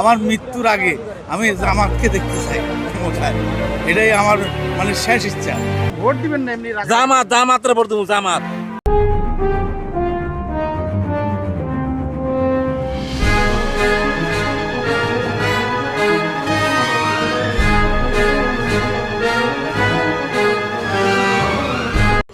আমার মৃত্যুর আগে আমি জামাতকে দেখতে চাই ক্ষমতায়। এটাই আমার মানে শেষ ইচ্ছা। ভোট দিবেন না এমনি জামাত জামাতের ভোট দেবো জামাত।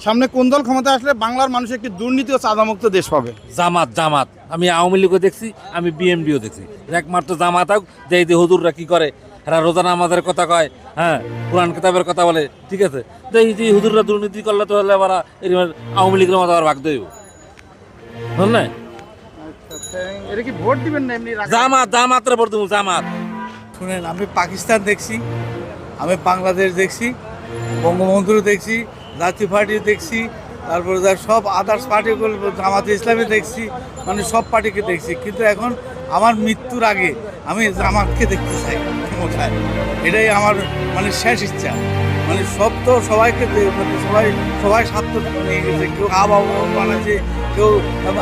সামনে কোন দল ক্ষমতা আসলে বাংলার মানুষ একটি দুর্নীতি ও চাঁদামুক্ত দেশ পাবে? জামাত জামাত। আমি আওয়ামী লীগও দেখছি আমি বিএমডিও দেখছি। একমাত্র জামাত হোক যে এই যে হুজুররা কি করে এরা রোজানা আমাদের কথা কয় হ্যাঁ কোরআন কিতাবের কথা বলে ঠিক আছে? তো এই যে হুজুররা দুর্নীতি করলে তো হলে আবার এরকম আওয়ামী লীগের মতো আবার ভাগ দেব বুঝলেন এটা কি ভোট দিবেন না এমনি জামাত জামাতরে ভোট দেবো জামাত। শুনেন আমি পাকিস্তান দেখছি আমি বাংলাদেশ দেখছি বঙ্গবন্ধু দেখছি জাতীয় পার্টি দেখছি, তারপরে সব আদার্স পার্টিগুলো জামাতে ইসলামী দেখছি মানে সব পার্টিকে দেখছি। কিন্তু এখন আমার মৃত্যুর আগে আমি জামাতকে দেখতে চাই, ক্ষমতায়। এটাই আমার মানে শেষ ইচ্ছা। মানে সব তো সবাইকে মানে সবাই সবাই স্বার্থ নিয়ে গেছে। কেউ আবা ভবন বানাইছে, কেউ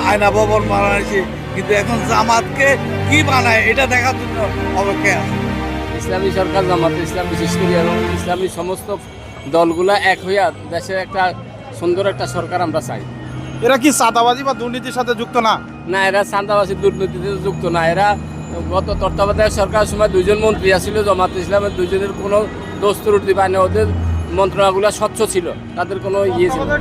আয়না ভবন বানাইছে। কিন্তু এখন জামাতকে কি বানায়, এটা দেখার জন্য অপেক্ষায় আছে। ইসলামী সরকার, জামাত ইসলাম, বিশেষ করে ইসলামী সমস্ত দলগুলা এক হইয়া দেশের একটা সুন্দর একটা সরকার আমরা চাই। এরা কি চাঁদাবাজি বা দুর্নীতির সাথে যুক্ত না? না এরা চান্দাবাসী দুর্নীতিতে যুক্ত না। এরা গত তত্ত্বাবধায়ক সরকারের সময় দুইজন মন্ত্রী আসছিল জামাত ইসলামের দুইজনের কোনো দোষ ত্রুটি পায় না ওদের মন্ত্রণাগুলো স্বচ্ছ ছিল তাদের কোনো ইয়ে ছিল দুজন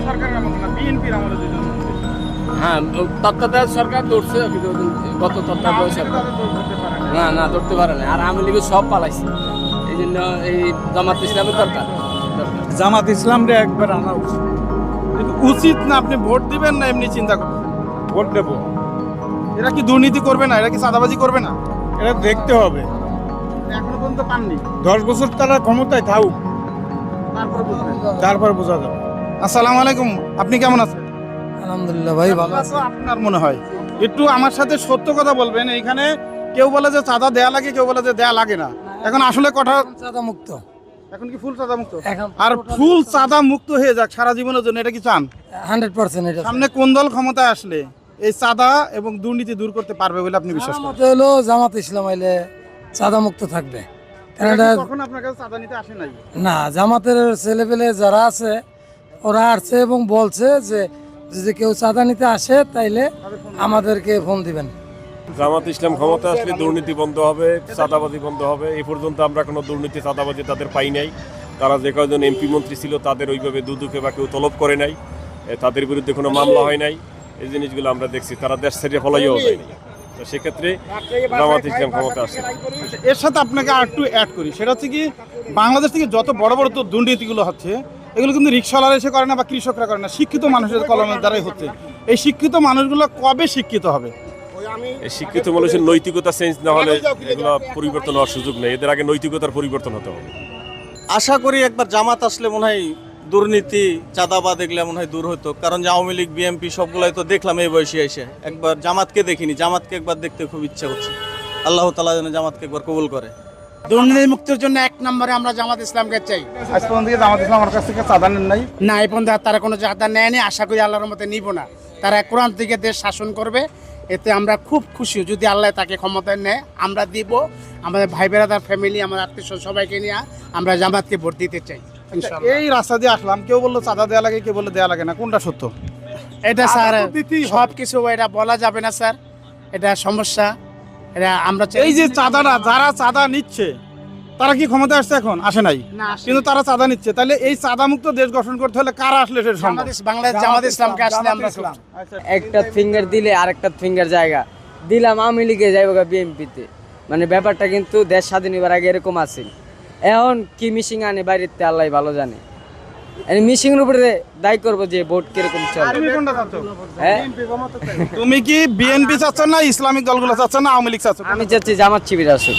হ্যাঁ তত্ত্বাবধায়ক সরকার ধরছে কিন্তু গত তত্ত্বাবধায়ক সরকার না। না ধরতে পারে না। আর আওয়ামী লীগের সব পালাইছে। এই জন্য এই জামাত ইসলামের দরকার। জামাত ইসলামরে একবার আনা উচিত। কিন্তু উচিত না আপনি ভোট দিবেন না এমনি চিন্তা করবেন ভোট দেব। এরা কি দুর্নীতি করবে না? এরা কি চাঁদাবাজি করবে না? এটা দেখতে হবে। এখনও পর্যন্ত পাননি। দশ বছর তারা ক্ষমতায় থাকুক। তারপর বোঝা যাবে। আসসালামু আলাইকুম আপনি কেমন আছেন? আলহামদুলিল্লাহ ভাই ভালো তো আপনার মনে হয়? একটু আমার সাথে সত্য কথা বলবেন। এইখানে কেউ বলে যে চাঁদা দেয়া লাগে কেউ বলে যে দেয়া লাগে না। এখন আসলে কথা চাঁদা মুক্ত এখন কি ফুল চাঁদা মুক্ত? আর ফুল চাঁদা মুক্ত হয়ে যাক সারা জীবনের জন্য এটা কি চান? হান্ড্রেড পার্সেন্ট এটা সামনে কোন দল ক্ষমতায় আসলে এই চাঁদা এবং দুর্নীতি দূর করতে পারবে বলে আপনি বিশ্বাস করেন? হলো জামাত ইসলাম আইলে চাঁদা মুক্ত থাকবে। কারণ এরা এটা কি কখনো আপনার কাছে চাঁদা নিতে আসে নাই? না জামাতের ছেলেপেলে যারা আছে ওরা আসছে এবং বলছে যে যদি কেউ চাঁদা নিতে আসে তাইলে আমাদেরকে ফোন দিবেন। জামাত ইসলাম ক্ষমতা আসলে দুর্নীতি বন্ধ হবে, চাঁদাবাজি বন্ধ হবে। এই পর্যন্ত আমরা কোনো দুর্নীতি, চাঁদাবাজি তাদের পাই নাই। তারা যে কয়জন এমপি মন্ত্রী ছিল তাদের ওইভাবে দুদুকে বা কেউ তলব করে নাই। তাদের বিরুদ্ধে কোনো মামলা হয় নাই। এই জিনিসগুলো আমরা দেখছি। তারা দেশ ছেড়ে ফলাইও যায়নি তো সেক্ষেত্রে জামাত ইসলাম ক্ষমতা আসছে এর সাথে আপনাকে আর একটু অ্যাড করি। সেটা হচ্ছে কি, বাংলাদেশ থেকে যত বড় বড় দুর্নীতিগুলো হচ্ছে, এগুলো কিন্তু রিক্সাওয়ালা এসে করে না বা কৃষকরা করে না। শিক্ষিত মানুষের কলমের দ্বারাই হচ্ছে। এই শিক্ষিত মানুষগুলো কবে শিক্ষিত হবে? শিক্ষিত মানুষের নৈতিকতা চেঞ্জ না হলে এগুলো পরিবর্তন হওয়ার সুযোগ নেই। এদের আগে নৈতিকতার পরিবর্তন হতে হবে। আশা করি একবার জামাত আসলে মনে হয় দুর্নীতি চাঁদাবাদ এগুলো মনে হয় দূর হতো। কারণ যে আওয়ামী লীগ বিএনপি সবগুলাই তো দেখলাম এই বয়সে এসে। একবার জামাতকে দেখিনি জামাতকে একবার দেখতে খুব ইচ্ছা করছে। আল্লাহ তালা যেন জামাতকে একবার কবুল করে। দুর্নীতি মুক্তির জন্য এক নম্বরে আমরা জামাত ইসলামকে চাই। আজ পর্যন্ত জামাত ইসলাম আমার কাছ থেকে চাঁদা নেন নাই? না এই পর্যন্ত তারা কোনো চাঁদা নেয়নি। আশা করি আল্লাহর মতে নিব না। তারা কোরআন থেকে দেশ শাসন করবে। এতে আমরা খুব খুশি। যদি আল্লাহ তাকে ক্ষমতায় নেয় আমরা দিব। আমাদের ভাই বেড়াদার ফ্যামিলি আমার আত্মীয় স্বজন সবাইকে নিয়ে আমরা জামাতকে ভোট দিতে চাই এই রাস্তা দিয়ে আসলাম কেউ বলল চাঁদা দেওয়া লাগে কেউ বলল দেওয়া লাগে না কোনটা সত্য? এটা স্যার সব কিছু এটা বলা যাবে না স্যার। এটা সমস্যা। এটা আমরা চাই- এই যে চাঁদাটা যারা চাঁদা নিচ্ছে তারা কি ক্ষমতা আসছে এখন? আসে নাই? কিন্তু তারা চাঁদা নিচ্ছে। তাহলে এই চাঁদা মুক্ত দেশ গঠন করতে হলে কারা আসলে সেটা বাংলাদেশ বাংলাদেশ জামাত ইসলামকে আসলে আমরা একটা ফিঙ্গার দিলে আরেকটা ফিঙ্গার জায়গা। দিলাম আওয়ামী লীগে যাইব বিএনপিতে মানে ব্যাপারটা কিন্তু দেশ স্বাধীন হবার আগে এরকম আছে। এখন কি মিশিং আনে বাইরেতে আল্লাহ ভালো জানে। মিশিং এর উপরে দায়ী করব যে ভোট কীরকম চলে হ্যাঁ? তুমি কি বিএনপি চাচ্ছ না ইসলামিক দলগুলো চাচ্ছ না আওয়ামী লীগ চাচ্ছ? আমি চাচ্ছি জামাত শিবির আসুক।